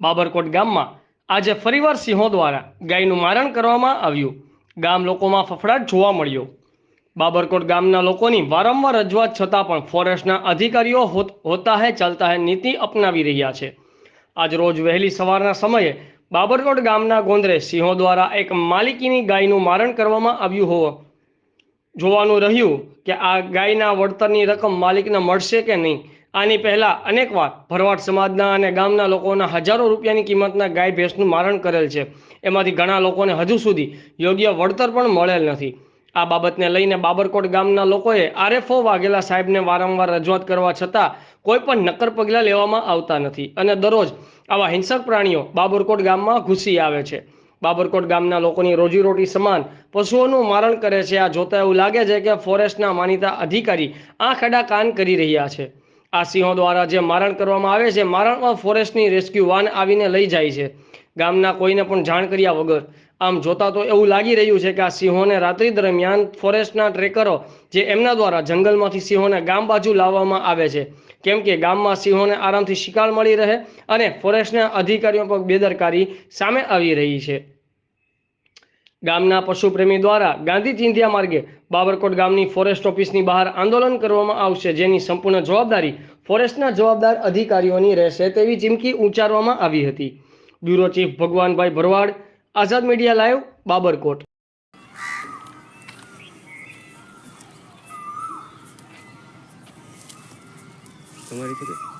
બાબરકોટ ગામમાં આજે ફરીવાર સિંહો દ્વારા ગાયનું મારણ કરવામાં આવ્યું. ગામ લોકોમાં ફફડાટ જોવા મળ્યો. બાબરકોટ ગામના લોકોની વારંવાર રજૂઆત છતાં પણ ફોરેસ્ટના અધિકારીઓ હોત- હે, ચાલતા હે નીતિ અપનાવી રહ્યા છે. આજ રોજ વહેલી સવારના સમયે બાબરકોટ ગામના ગોંદરે સિંહો દ્વારા એક માલિકીની ગાયનું મારણ કરવામાં આવ્યું હોવા જોવાનું રહ્યું કે આ ગાયના વળતરની રકમ માલિકને મળશે કે નહીં. આની પહેલા અનેકવાર ભરવાડ સમાજના અને ગામના લોકોના હજારો રૂપિયાની કિંમતના ગાય ભેંસનું મારણ કરેલ છે. એમાંથી ઘણા લોકોને હજુ સુધી યોગ્ય વળતર પણ મળેલ નથી. આ બાબતને લઈને બાબરકોટ ગામના લોકોએ આરએફઓ વાઘેલા સાહેબને વારંવાર રજૂઆત કરવા છતાં કોઈ પણ નક્કર પગલાં લેવામાં આવતા નથી અને દરરોજ આવા હિંસક પ્રાણીઓ બાબરકોટ ગામમાં ઘૂસી આવે છે. બાબરકોટ ગામના લોકોની રોજીરોટી સમાન પશુઓનું મારણ કરે છે. આ જોતા એવું લાગે છે કે ફોરેસ્ટના માનીતા અધિકારી આંખ આડા કાન કરી રહ્યા છે. આ સિંહો દ્વારા જે મારણ કરવામાં આવે છે, મારણમાં ફોરેસ્ટની રેસ્ક્યુ વાન આવીને લઈ જાય છે. ગામના કોઈને પણ જાણ કર્યા વગર. આમ જોતા તો એવું લાગી રહ્યું છે કે આ સિંહોને રાત્રિ દરમિયાન ફોરેસ્ટના ટ્રેકરો જે એમના દ્વારા જંગલમાંથી સિંહોને ગામ બાજુ લાવવામાં આવે છે. કેમ કે ગામમાં સિંહોને આરામથી શિકાર મળી રહે અને ફોરેસ્ટના અધિકારીઓ પર બેદરકારી સામે આવી રહી છે. ગામના પશુપ્રેમી દ્વારા ગાંધી ચિંધ્યા માર્ગે બાબરકોટ ગામની ફોરેસ્ટ ઓફિસની બહાર આંદોલન કરવામાં આવશે, જેની સંપૂર્ણ જવાબદારી ફોરેસ્ટના જવાબદાર અધિકારીઓની રહેશે તેવી ચીમકી ઉચ્ચારવામાં આવી હતી. Bureau chief Bhagwanbhai Bharwad, Azad media live, Babarkot. તમારી